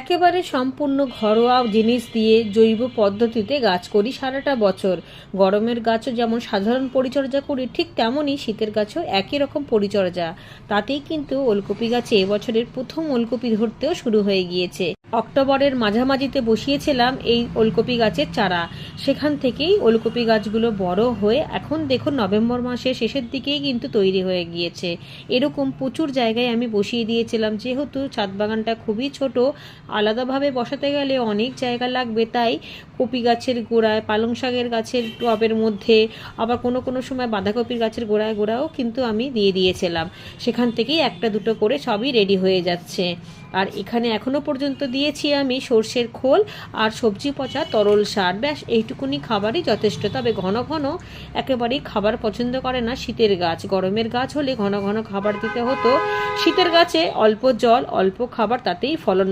একেবারে সম্পূর্ণ ঘরোয়া জিনিস দিয়ে জৈব পদ্ধতিতে গাছ করি সারাটা বছর। গরমের গাছও যেমন সাধারণ পরিচর্যা করি, ঠিক তেমনই শীতের গাছও একই রকম পরিচর্যা। তাতেই কিন্তু ওলকপি গাছে এবছরের প্রথম ওলকপি ধরতেও শুরু হয়ে গিয়েছে। অক্টোবরের মাঝামাঝিতে বসিয়েছিলাম এই ওলকপি গাছের চারা। সেখান থেকেই ওলকপি গাছগুলো বড় হয়ে এখন দেখুন নভেম্বর মাসের শেষের দিকেই কিন্তু তৈরি হয়ে গিয়েছে। এরকম প্রচুর জায়গায় আমি বসিয়ে দিয়েছিলাম, যেহেতু ছাদ বাগানটা খুবই ছোট আলাদাভাবে বসাতে গেলে অনেক জায়গা লাগবে, তাই কপি গাছের গোড়ায়, পালং শাকের গাছের টবের মধ্যে, আবার কোনো কোনো সময় বাঁধাকপির গাছের গোড়ায় গোড়াও কিন্তু আমি দিয়ে দিয়েছিলাম। সেখান থেকেই একটা দুটো করে সবই রেডি হয়ে যাচ্ছে। আর এখানে এখনও পর্যন্ত দিয়েছি আমি সর্ষের খোল আর সবজি পচা তরল সার। ব্যাস, এইটুকুনি খাবারই যথেষ্ট। তবে ঘন ঘন একেবারেই খাবার পছন্দ করে না শীতের গাছ। গরমের গাছ হলে ঘন ঘন খাবার দিতে হতো। শীতের গাছে অল্প জল, অল্প খাবার, তাতেই ফলন